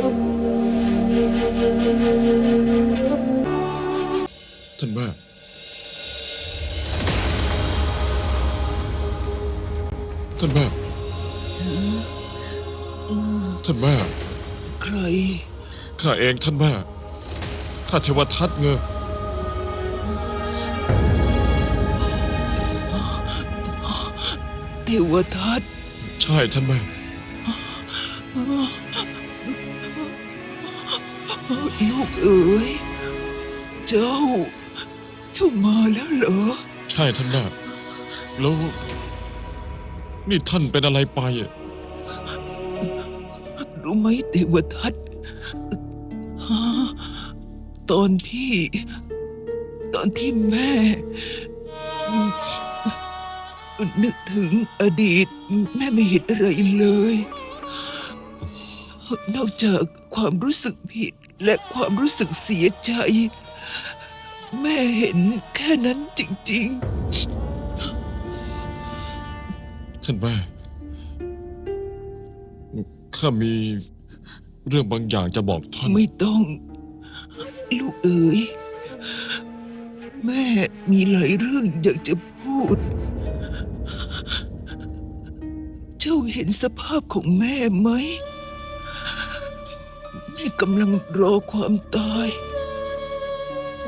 ท่านแม่ท่านแม่ท่านแม่ ใคร ข้าเองท่านแม่ ข้าเทวทัตเงอเทวทัตใช่ท่านแม่ ลูกเอ๋ย เจ้า เจ้ามาแล้วเหรอ ใช่ท่านแม่แล้วนี่ท่านเป็นอะไรไปอะรู้ไหมเทวทัตฮะตอนที่ ตอนที่แม่ นึกถึงอดีต แม่ไม่เห็นอะไรเลย นอกจากความรู้สึกผิด และความรู้สึกเสียใจ แม่เห็นแค่นั้นจริง ท่านแม่ ข้ามีเรื่องบางอย่างจะบอกท่าน ๆ ไม่ต้อง ลูกเอ๋ย แม่มีหลายเรื่องอยากจะพูด เจ้าเห็นสภาพของแม่ไหม แม่กำลังรอความตาย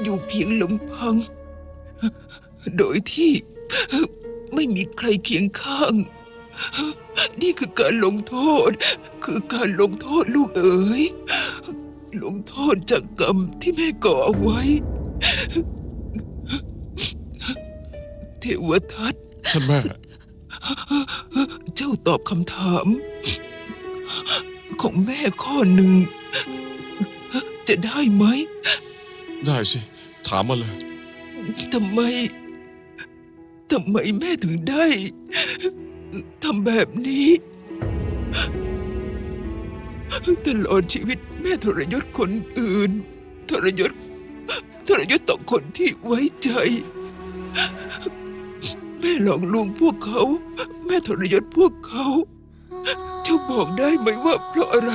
อยู่เพียงลำพัง โดยที่ไม่มีใครเคียงข้าง นี่คือการลงโทษ คือการลงโทษลูกเอ๋ย ลงโทษจากกรรมที่แม่ก่อเอาไว้ เทวทัตท่านแม่ เจ้าตอบคำถาม ของแม่ข้อหนึ่ง จะได้ไหมได้สิ ถามมาเลย ทำไมทำไมแม่ถึงได้ทำแบบนี้ตลอดชีวิตแม่ทรยศคนอื่น ทรยศทรยศต่อคนที่ไว้ใจ แม่หลอกลวงพวกเขา แม่ทรยศพวกเขา เจ้าบอกได้ไหมว่าเพราะอะไร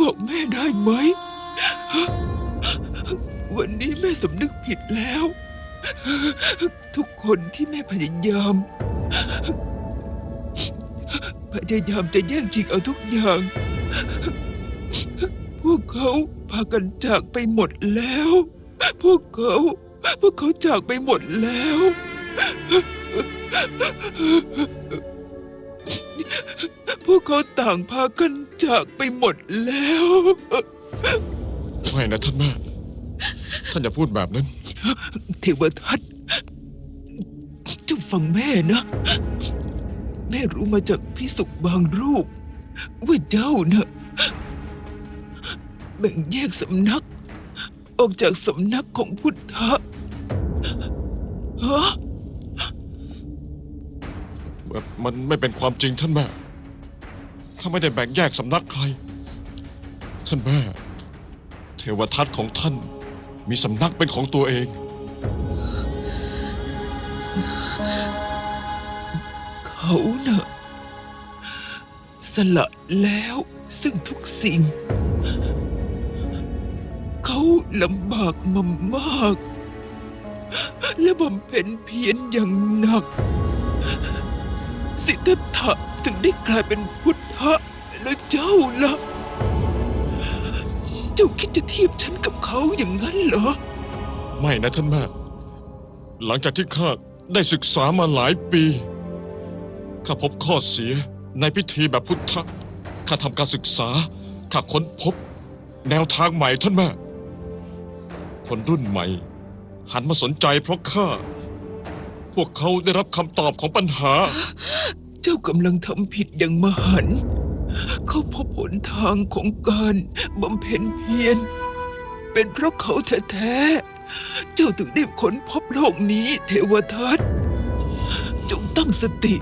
บอกแม่ได้ไหม วันนี้แม่สำนึกผิดแล้ว ทุกคนที่แม่พยายาม พยายามจะแย่งชิงเอาทุกอย่าง พวกเขาพากันจากไปหมดแล้ว พวกเขา พวกเขาจากไปหมดแล้ว พวกเขาต่างพากันจากไปหมดแล้ว ไม่นะท่านแม่ ท่านอย่าพูดแบบนั้น เทวทัตเจ้าฟังแม่นะ แม่รู้มาจากพิสุบางรูป ว่าเจ้านะแบ่งแยกสำนัก ออกจากสำนักของพุทธะฮะมันไม่เป็นความจริงท่านแม่ข้าไม่ได้แบ่งแยกสำนักใคร ท่านแม่ เทวทัตของท่านมีสำนักเป็นของตัวเอง เขาน่ะสละแล้วซึ่งทุกสิ่ง เขาลำบากมามาก และบำเพ็ญเพียรอย่างหนัก สิทธัตถะถึงได้กลายเป็นพุทธะและเจ้าล่ะ เจ้าคิดจะเทียบฉันกับเขาอย่างนั้นเหรอ ไม่นะท่านแม่ หลังจากที่ข้าได้ศึกษามาหลายปี ข้าพบข้อเสียในพิธีแบบพุทธะ ข้าทำการศึกษา ข้าค้นพบ แนวทางใหม่ท่านแม่ คนรุ่นใหม่ หันมาสนใจเพราะข้า พวกเขาได้รับคำตอบของปัญหา เจ้ากำลังทำผิดอย่างมหันต์ เขาพบหนทางของการบำเพ็ญเพียร เป็นเพราะเขาแท้ๆ เจ้าถึงได้ค้นพบโลกนี้เทวทัตจงตั้งสติ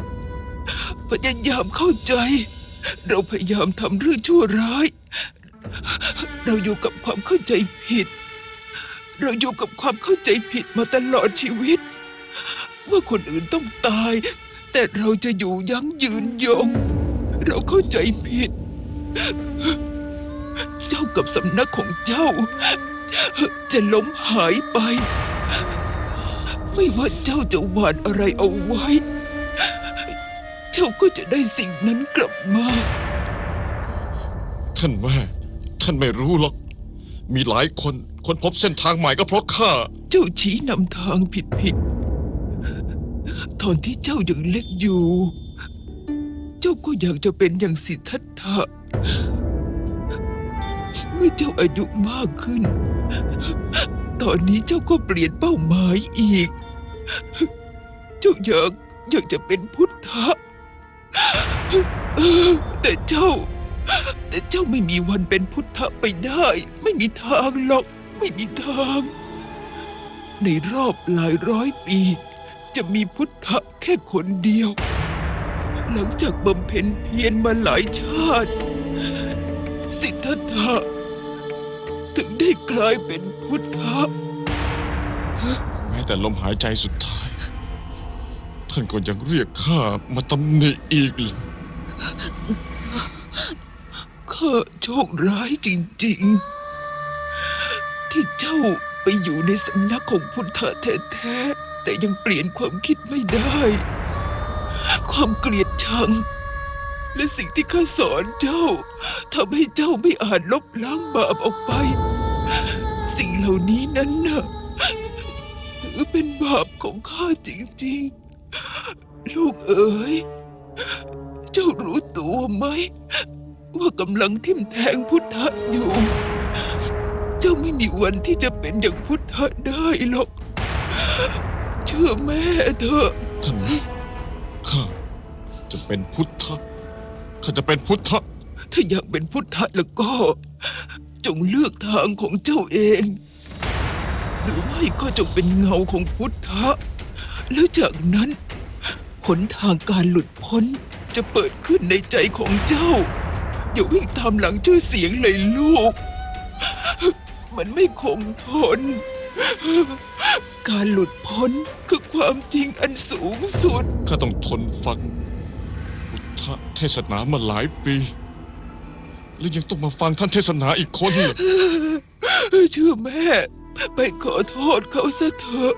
พยายามเข้าใจ เราพยายามทำเรื่องชั่วร้าย เราอยู่กับความเข้าใจผิด เราอยู่กับความเข้าใจผิดมาตลอดชีวิต ว่าคนอื่นต้องตาย แต่เราจะอยู่ยั้งยืนยง เราเข้าใจผิด เจ้ากับสำนักของเจ้า จะล้มหายไป ไม่ว่าเจ้าจะหวานอะไรเอาไว้ เจ้าก็จะได้สิ่งนั้นกลับมา ท่านแม่ท่านไม่รู้หรอก มีหลายคนคนพบเส้นทางใหม่ก็เพราะข้า เจ้าชี้นำทางผิดผิดๆตอนที่เจ้ายังเล็กอยู่เจ้าก็อยากจะเป็นอย่างสิทธัตถะเมื่อเจ้าอายุมากขึ้น ตอนนี้เจ้าก็เปลี่ยนเป้าหมายอีก เจ้าอยากอยากจะเป็นพุทธะ แต่เจ้า แต่เจ้าไม่มีวันเป็นพุทธะไปได้ ไม่มีทางหรอก ไม่มีทาง ในรอบหลายร้อยปี จะมีพุทธะแค่คนเดียว หลังจากบำเพ็ญเพียรมาหลายชาติ สิทธัตถะถึงได้กลายเป็นพุทธะแม้แต่ลมหายใจสุดท้าย ท่านก็ยังเรียกข้ามาตำหนิอีกเลยข้าโชคร้ายจริงๆ ที่เจ้าไปอยู่ในสำนักของพุทธะแท้ๆแต่ยังเปลี่ยนความคิดไม่ได้ ความเกลียดชัง และสิ่งที่ข้าสอนเจ้าทำให้เจ้าไม่อาจลบล้างบาปออกไป สิ่งเหล่านี้นั้นน่ะถือเป็นบาปของข้าจริงๆ ลูกเอ๋ย เจ้ารู้ตัวไหม ว่ากำลังทิ่มแทงพุทธะอยู่ เจ้าไม่มีวันที่จะเป็นอย่างพุทธะได้หรอก เชื่อแม่เถอะท่านแม่ข้า จะเป็นพุทธะข้าจะเป็นพุทธะถ้าอยากเป็นพุทธะแล้วก็ จงเลือกทางของเจ้าเอง หรือไม่ก็จงเป็นเงาของพุทธะ แล้วจากนั้นหนทางการหลุดพ้นจะเปิดขึ้นในใจของเจ้า อย่าวิ่งตามหลังชื่อเสียงเลยลูก มันไม่คงทน การหลุดพ้นคือความจริงอันสูงสุด ข้าต้องทนฟัง พุทธเทศนามาหลายปี แล้วยังต้องมาฟังท่านเทศนาอีกคนเหรอเชื่อแม่ ไปขอโทษเขาซะเถอะ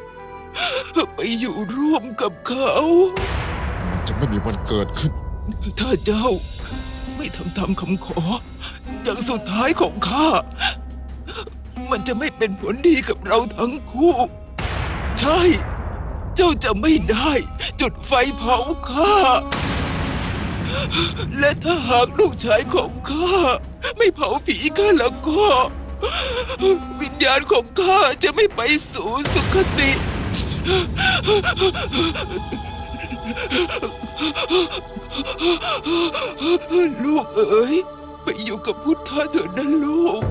ไปอยู่ร่วมกับเขา มันจะไม่มีวันเกิดขึ้น ถ้าเจ้า ไม่ทำตามคำขอ อย่างสุดท้ายของข้า มันจะไม่เป็นผลดีกับเราทั้งคู่ ใช่ เจ้าจะไม่ได้ จุดไฟเผาข้า และถ้าหากลูกชายของข้า ไม่เผาผีข้าแล้วก็ วิญญาณของข้าจะไม่ไปสู่สุคติ ลูกเอ๋ยไปอยู่กับพุทธะเถิดนะลูก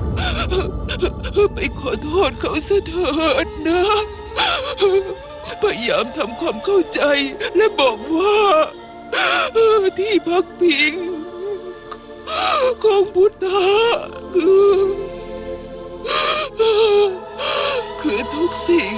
ไปขอโทษเขาซะเถิดนะ พยายามทำความเข้าใจและบอกว่า ที่พักพิง ของพุทธะคือ คือทุกสิ่ง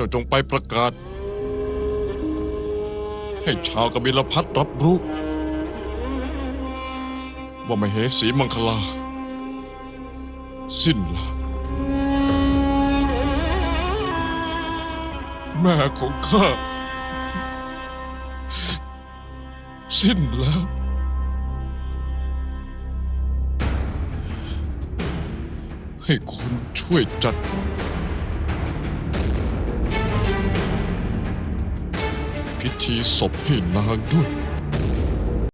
จ้าจงไปประกาศ ให้ชาวกบิลพัทรับรู้ ว่ามเหสีมังคลา สิ้นแล้วแม่ของข้า สิ้นแล้วให้คนช่วยจัด พิธีศพให้นางด้วย